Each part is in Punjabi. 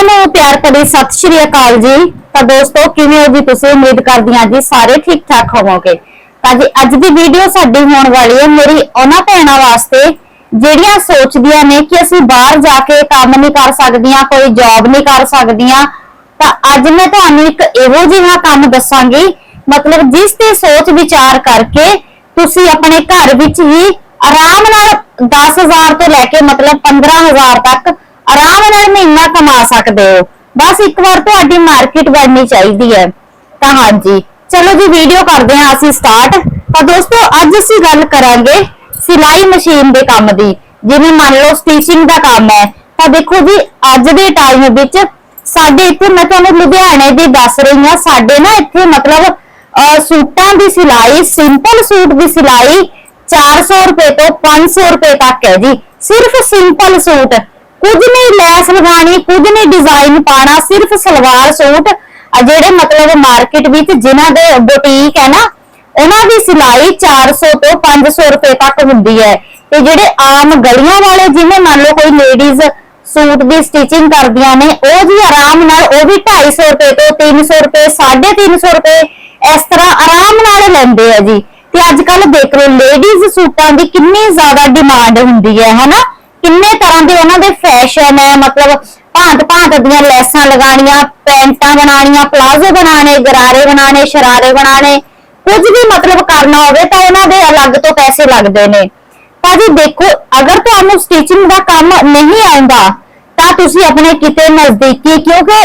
ਸਾਰਿਆਂ ਨੂੰ ਪਿਆਰ ਭਰੀ ਸਤਿ ਸ਼੍ਰੀ ਅਕਾਲ ਜੀ। ਤਾਂ ਦੋਸਤੋ, ਕਿਵੇਂ ਹੋ ਜੀ ਤੁਸੀਂ? ਉਮੀਦ ਕਰਦੀ ਹਾਂ ਜੀ ਸਾਰੇ ਠੀਕ ਠਾਕ ਹੋਵੋਗੇ। ਤਾਂ ਜੀ, ਅੱਜ ਦੀ ਵੀਡੀਓ ਸਾਡੀ ਹੋਣ ਵਾਲੀ ਹੈ ਮੇਰੀ ਉਹਨਾਂ ਭੈਣਾਂ ਵਾਸਤੇ, ਜਿਹੜੀਆਂ ਸੋਚਦੀਆਂ ਨੇ ਕਿ ਅਸੀਂ ਬਾਹਰ ਜਾ ਕੇ ਕੰਮ ਨਹੀਂ ਕਰ ਸਕਦੀਆਂ, ਕੋਈ ਜੌਬ ਨਹੀਂ ਕਰ ਸਕਦੀਆਂ। ਤਾਂ ਅੱਜ ਮੈਂ ਤੁਹਾਨੂੰ ਇੱਕ ਇਹੋ ਜਿਹਾ ਕੰਮ ਦੱਸਾਂਗੀ, ਮਤਲਬ ਜਿਸ ਤੇ ਸੋਚ ਵਿਚਾਰ ਕਰਕੇ ਤੁਸੀਂ ਆਪਣੇ ਘਰ ਵਿੱਚ ਹੀ ਆਰਾਮ ਨਾਲ 10000 ਤੋਂ ਲੈ ਕੇ ਮਤਲਬ 15000 ਤੱਕ ਆਰਾਮ ਨਾਲ ਮਹੀਨਾ ਕਮਾ ਸਕਦੇ ਹੋ। ਬਸ ਇੱਕ ਵਾਰ ਤੁਹਾਡੀ ਮਾਰਕੀਟ ਬਣਨੀ ਚਾਹੀਦੀ ਹੈ। ਤਾਂ ਹਾਂਜੀ, ਚਲੋ ਜੀ ਵੀਡੀਓ ਕਰਦੇ ਹਾਂ ਅਸੀਂ ਸਟਾਰਟ ਤਾਂ ਦੋਸਤੋ, ਅੱਜ ਅਸੀਂ ਗੱਲ ਕਰਾਂਗੇ ਸਿਲਾਈ ਮਸ਼ੀਨ ਦੇ ਕੰਮ ਦੀ। ਜਿਵੇਂ ਮੰਨ ਲਓ ਸਟਿਚਿੰਗ ਦਾ ਕੰਮ ਹੈ। ਤਾਂ ਦੇਖੋ ਜੀ, ਅੱਜ ਦੇ ਟਾਈਮ ਵਿੱਚ ਸਾਡੇ ਇੱਥੇ ਮੈਂ ਤੁਹਾਨੂੰ ਲੁਧਿਆਣੇ ਦੀ ਦੱਸ ਰਹੀ ਹਾਂ, ਸਾਡੇ ਨਾ ਇੱਥੇ ਮਤਲਬ ਸੂਟਾਂ ਦੀ ਸਿਲਾਈ ਸਿੰਪਲ ਸੂਟ ਦੀ ਸਿਲਾਈ 400 ਰੁਪਏ ਤੋਂ 500 ਰੁਪਏ ਤੱਕ ਹੈ ਜੀ। ਸਿਰਫ ਸਿੰਪਲ ਸੂਟ। ਕੁਝ ਨਹੀਂ ਲੈਸ ਲਗਾਣੀ ਕੁਝ ਨਹੀਂ ਡਿਜ਼ਾਈਨ ਪਾਣਾ ਸਿਰਫ ਸਲਵਾਰ ਸੂਟ। ਆ ਜਿਹੜੇ ਮਤਲਬ ਮਾਰਕੀਟ ਵਿੱਚ ਜਿਨ੍ਹਾਂ ਦੇ ਬੁਟੀਕ ਹੈ ਨਾ, ਉਹਨਾਂ ਦੀ ਸਿਲਾਈ 400 ਤੋਂ 500 ਰੁਪਏ ਤੱਕ ਹੁੰਦੀ ਹੈ। ਤੇ ਜਿਹੜੇ ਆਮ ਗਲੀਆਂ ਵਾਲੇ, ਜਿਵੇਂ ਮੰਨ ਲਓ ਕੋਈ ਲੇਡੀਜ਼ ਸੂਟ ਦੀ ਸਟਿਚਿੰਗ ਕਰਦੀਆਂ ਨੇ, ਉਹ ਜੀ ਆਰਾਮ ਨਾਲ, ਉਹ ਵੀ 250 ਰੁਪਏ ਤੋਂ 300 ਰੁਪਏ 350 ਰੁਪਏ ਇਸ ਤਰ੍ਹਾਂ ਆਰਾਮ ਨਾਲ ਲੈਂਦੇ ਆ ਜੀ। ਤੇ ਅੱਜ ਕੱਲ ਦੇਖ ਲਓ ਲੇਡੀਜ਼ ਸੂਟਾਂ ਦੀ ਕਿੰਨੀ ਜ਼ਿਆਦਾ ਡਿਮਾਂਡ ਹੁੰਦੀ ਹੈ ਹਨਾ ਕਿੰਨੇ ਤਰ੍ਹਾਂ ਦੇ ਉਹਨਾਂ ਦੇ ਫੈਸ਼ਨ ਹੈ? ਮਤਲਬ ਭਾਂਤ ਭਾਂਤ ਦੀਆਂ ਲੈਸਾਂ ਲਗਾਣੀਆਂ ਪੈਂਟਾਂ ਬਣਾਉਣੀਆਂ, ਪਲਾਜ਼ੋ ਬਣਾਣੇ ਗਰਾਰੇ ਬਣਾਣੇ ਸ਼ਰਾਰੇ ਬਣਾਣੇ ਕੁਝ ਵੀ ਮਤਲਬ ਕਰਨਾ ਹੋਵੇ ਤਾਂ ਉਹਨਾਂ ਦੇ ਅਲੱਗ ਤੋਂ ਪੈਸੇ ਲੱਗਦੇ ਨੇ। ਤਾਂ ਜੀ ਦੇਖੋ, ਅਗਰ ਤੁਹਾਨੂੰ ਸਟਿਚਿੰਗ ਦਾ ਕੰਮ ਨਹੀਂ ਆਉਂਦਾ, ਤਾਂ ਤੁਸੀਂ ਆਪਣੇ ਕਿਤੇ ਨਜ਼ਦੀਕੀ, ਕਿਉਂਕਿ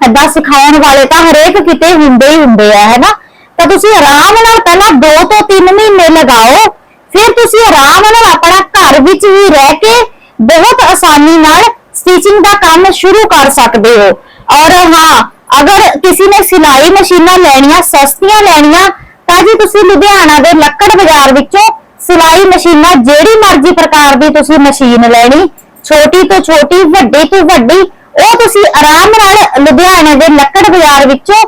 ਏਦਾਂ ਸਿਖਾਉਣ ਵਾਲੇ ਤਾਂ ਹਰੇਕ ਕਿਤੇ ਹੁੰਦੇ ਹੀ ਹੁੰਦੇ ਆ ਹੈਨਾ ਤਾਂ ਤੁਸੀਂ ਆਰਾਮ ਨਾਲ ਪਹਿਲਾਂ 2 ਤੋਂ 3 ਮਹੀਨੇ ਲਗਾਓ ਫਿਰ ਤੁਸੀਂ ਆਰਾਮ ਨਾਲ ਆਪਣਾ ਘਰ ਵਿੱਚ ਹੀ ਰਹਿ ਕੇ ਬਹੁਤ ਆਸਾਨੀ ਨਾਲ ਸਟਿਚਿੰਗ ਦਾ ਕੰਮ ਸ਼ੁਰੂ ਕਰ ਸਕਦੇ ਹੋ। ਔਰ ਹਾਂ, ਅਗਰ ਕਿਸੇ ਨੇ ਸਿਲਾਈ ਮਸ਼ੀਨਾਂ ਲੈਣੀਆਂ, ਸਸਤੀਆਂ ਲੈਣੀਆਂ, ਤਾਂ ਜੀ ਤੁਸੀਂ ਲੁਧਿਆਣਾ ਦੇ ਲੱਕੜ ਬਾਜ਼ਾਰ ਵਿੱਚੋਂ ਸਿਲਾਈ ਮਸ਼ੀਨਾਂ ਜਿਹੜੀ ਮਰਜ਼ੀ ਪ੍ਰਕਾਰ ਦੀ ਤੁਸੀਂ ਮਸ਼ੀਨ ਲੈਣੀ, ਛੋਟੀ ਤੋਂ ਛੋਟੀ, ਵੱਡੀ ਤੋਂ ਵੱਡੀ, ਉਹ ਤੁਸੀਂ ਆਰਾਮ ਨਾਲ ਲੁਧਿਆਣੇ ਦੇ ਲੱਕੜ ਬਾਜ਼ਾਰ ਵਿੱਚੋਂ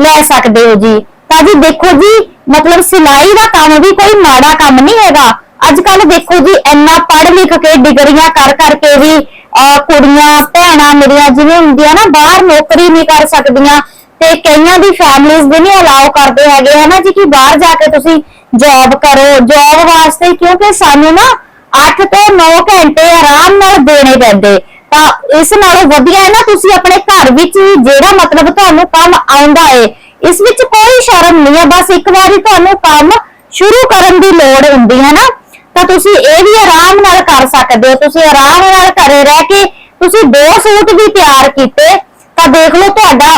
ਲੈ ਸਕਦੇ ਹੋ ਜੀ। ਤਾਂ ਜੀ, ਦੇਖੋ ਜੀ, ਮਤਲਬ ਸਿਲਾਈ ਦਾ ਕੰਮ ਵੀ ਕੋਈ ਮਾੜਾ ਕੰਮ ਨਹੀਂ ਹੈਗਾ। ਅੱਜ ਕੱਲ ਦੇਖੋ ਜੀ, ਇੰਨਾ ਪੜ੍ਹ ਲਿਖ ਕੇ ਡਿਗਰੀਆਂ ਕਰ ਕਰਕੇ ਵੀ ਕੁੜੀਆਂ, ਭੈਣਾਂ ਮੇਰੀਆਂ ਜਿਵੇਂ ਹੁੰਦੀਆਂ ਨਾ, ਬਾਹਰ ਨੌਕਰੀ ਨਹੀਂ ਕਰ ਸਕਦੀਆਂ ਤੇ ਕਈਆਂ ਦੀ ਫੈਮਲੀਜ਼ ਵੀ ਨਹੀਂ ਅਲਾਉ ਕਰਦੇ ਹੈਗੇ। ਹਨਾ ਜੀ, ਕਿ ਬਾਹਰ ਜਾ ਕੇ ਤੁਸੀਂ ਜੌਬ ਕਰੋ। ਜੌਬ ਵਾਸਤੇ ਕਿਉਂਕਿ ਸਾਨੂੰ ਨਾ 8 ਤੋਂ 9 ਘੰਟੇ ਆਰਾਮ ਨਾਲ ਦੇਣੇ ਪੈਂਦੇ। ਤਾਂ ਇਸ ਨਾਲੋਂ ਵਧੀਆ ਹੈ ਨਾ, ਤੁਸੀਂ ਆਪਣੇ ਘਰ ਵਿੱਚ ਜਿਹੜਾ ਮਤਲਬ ਤੁਹਾਨੂੰ ਕੰਮ ਆਉਂਦਾ ਏ ਇਸ ਵਿੱਚ ਸ਼ਰਮ ਨਹੀਂ ਹੈ। ਬਸ ਇੱਕ ਵਾਰੀ ਤੁਹਾਨੂੰ ਕੰਮ ਸ਼ੁਰੂ ਕਰਨ ਦੀ ਲੋੜ ਹੁੰਦੀ ਹੈ ਨਾ ਤਾਂ ਤੁਸੀਂ ਇਹ ਵੀ ਆਰਾਮ ਨਾਲ ਕਰ ਸਕਦੇ ਹੋ। ਤੁਸੀਂ ਆਰਾਮ ਨਾਲ ਘਰੇ ਰਹਿ ਕੇ ਤੁਸੀਂ ਦੋ ਸੂਟ ਵੀ ਤਿਆਰ ਕੀਤੇ ਤਾਂ ਦੇਖ ਲਓ ਤੁਹਾਡਾ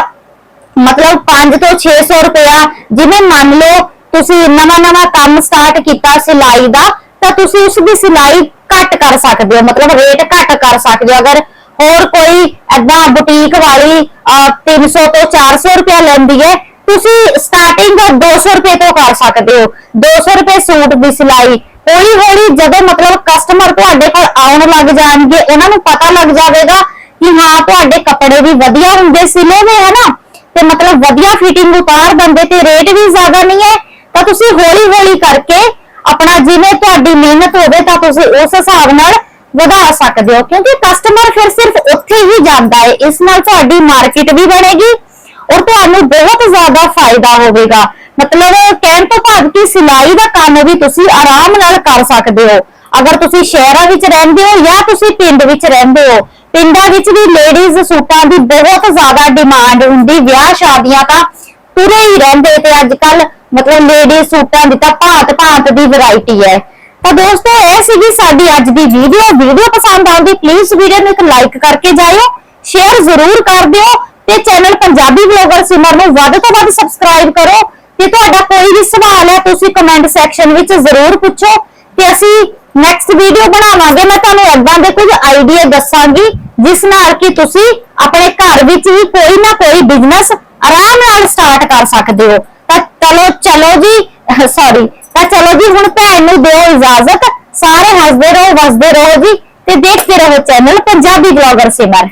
ਮਤਲਬ 5 ਤੋਂ 600 ਰੁਪਇਆ ਜਿਵੇਂ ਮੰਨ ਲਓ ਤੁਸੀਂ ਨਵਾਂ ਨਵਾਂ ਕੰਮ ਸਟਾਰਟ ਕੀਤਾ ਸਿਲਾਈ ਦਾ ਤਾਂ ਤੁਸੀਂ ਉਸ ਦੀ ਸਿਲਾਈ ਘੱਟ ਕਰ ਸਕਦੇ ਹੋ। ਮਤਲਬ ਰੇਟ ਘੱਟ ਕਰ ਸਕਦੇ ਹੋ। ਅਗਰ ਹੋਰ ਕੋਈ ਐਦਾਂ ਬੁਟੀਕ ਵਾਲੀ ਅਹ, 300 ਤੋਂ 400 ਰੁਪਇਆ ਲੈਂਦੀ ਹੈ ਤੁਸੀਂ ਸਟਾਰਟਿੰਗ 200 ਰੁਪਏ ਤੋਂ ਕਰ ਸਕਦੇ ਹੋ। 200 ਰੁਪਏ ਸੂਟ ਦੀ ਸਿਲਾਈ ਹੌਲੀ ਹੌਲੀ ਜਦੋਂ ਮਤਲਬ ਕਸਟਮਰ ਤੁਹਾਡੇ ਕੋਲ ਆਉਣ ਲੱਗ ਜਾਣਗੇ, ਉਹਨਾਂ ਨੂੰ ਪਤਾ ਲੱਗ ਜਾਵੇਗਾ ਕਿ ਹਾਂ, ਤੁਹਾਡੇ ਕੱਪੜੇ ਵੀ ਵਧੀਆ ਹੁੰਦੇ ਸਿਲੇ ਹੋਏ ਹੈ ਤੇ ਮਤਲਬ ਵਧੀਆ ਫਿਟਿੰਗ ਉਤਾਰ ਦਿੰਦੇ ਤੇ ਰੇਟ ਵੀ ਜ਼ਿਆਦਾ ਨਹੀਂ ਹੈ। ਤਾਂ ਤੁਸੀਂ ਹੌਲੀ ਹੌਲੀ ਕਰਕੇ ਆਪਣਾ ਜਿਵੇਂ ਤੁਹਾਡੀ ਮਿਹਨਤ ਹੋਵੇ, ਤਾਂ ਤੁਸੀਂ ਉਸ ਹਿਸਾਬ ਨਾਲ ਵਧਾ ਸਕਦੇ ਹੋ। ਕਿਉਂਕਿ ਕਸਟਮਰ ਫਿਰ ਸਿਰਫ ਉੱਥੇ ਹੀ ਜਾਂਦਾ ਹੈ। ਇਸ ਨਾਲ ਤੁਹਾਡੀ ਮਾਰਕੀਟ ਵੀ ਬਣੇਗੀ। ਔਰ ਤੁਹਾਨੂੰ ਬਹੁਤ ਜ਼ਿਆਦਾ ਫਾਇਦਾ ਹੋਵੇਗਾ। ਮਤਲਬ ਕਹਿਣ ਤੋਂ ਭਾਵ ਕਿ ਸਿਲਾਈ ਦਾ ਕੰਮ ਵੀ ਤੁਸੀਂ ਆਰਾਮ ਨਾਲ ਕਰ ਸਕਦੇ ਹੋ। ਅਗਰ ਤੁਸੀਂ ਸ਼ਹਿਰਾਂ ਵਿੱਚ ਰਹਿੰਦੇ ਹੋ ਜਾਂ ਤੁਸੀਂ ਪਿੰਡ ਵਿੱਚ ਰਹਿੰਦੇ ਹੋ, ਪਿੰਡਾਂ ਵਿੱਚ ਵੀ ਲੇਡੀਜ਼ ਸੂਟਾਂ ਦੀ ਬਹੁਤ ਜ਼ਿਆਦਾ ਡਿਮਾਂਡ ਹੁੰਦੀ, ਵਿਆਹ ਸ਼ਾਦੀਆਂ ਤਾਂ ਪੂਰੇ ਹੀ ਰਹਿੰਦੇ ਤੇ ਅੱਜ ਕੱਲ ਮਤਲਬ ਲੇਡੀਜ਼ ਸੂਟਾਂ ਦੀ ਤਾਂ ਭਾਂਤ ਭਾਂਤ ਦੀ ਵੈਰਾਈਟੀ ਹੈ। ਤਾਂ ਦੋਸਤੋ, ਇਹ ਸੀਗੀ ਸਾਡੀ ਅੱਜ ਦੀ ਵੀਡੀਓ ਵੀਡੀਓ ਪਸੰਦ ਆਉਂਦੀ ਪਲੀਜ਼ ਵੀਡੀਓ ਨੂੰ ਇੱਕ ਲਾਈਕ ਕਰਕੇ ਜਾਇਓ ਸ਼ੇਅਰ ਜ਼ਰੂਰ ਕਰ ਦਿਓ। ਤੇ ਚੈਨਲ ਪੰਜਾਬੀ ਬਲੌਗਰ ਸਿਮਰ ਨੂੰ ਵੱਧ ਤੋਂ ਵੱਧ ਸਬਸਕ੍ਰਾਈਬ ਕਰੋ ਤੇ ਤੁਹਾਡਾ ਕੋਈ ਵੀ ਸਵਾਲ ਹੈ, ਤੁਸੀਂ ਕਮੈਂਟ ਸੈਕਸ਼ਨ ਵਿੱਚ ਜ਼ਰੂਰ ਪੁੱਛੋ ਤੇ ਅਸੀਂ ਨੈਕਸਟ ਵੀਡੀਓ ਬਣਾਵਾਂਗੇ। ਮੈਂ ਤੁਹਾਨੂੰ ਏਦਾਂ ਦੇ ਕੁਝ ਆਈਡੀਆ ਦੱਸਾਂਗੀ, ਜਿਸ ਨਾਲ ਕਿ ਤੁਸੀਂ ਆਪਣੇ ਘਰ ਵਿੱਚ ਹੀ ਕੋਈ ਨਾ ਕੋਈ ਬਿਜ਼ਨਸ ਆਰਾਮ ਨਾਲ ਸਟਾਰਟ ਕਰ ਸਕਦੇ ਹੋ। ਤਾਂ ਚਲੋ ਚਲੋ ਜੀ ਸੌਰੀ ਤਾਂ ਚਲੋ ਜੀ, ਹੁਣ ਭੈਣ ਨੂੰ ਦਿਓ ਇਜਾਜ਼ਤ। ਸਾਰੇ ਹੱਸਦੇ ਰਹੋ, ਵਸਦੇ ਰਹੋ ਜੀ ਤੇ ਦੇਖਦੇ ਰਹੋ ਚੈਨਲ ਪੰਜਾਬੀ ਬਲੌਗਰ ਸਿਮਰ।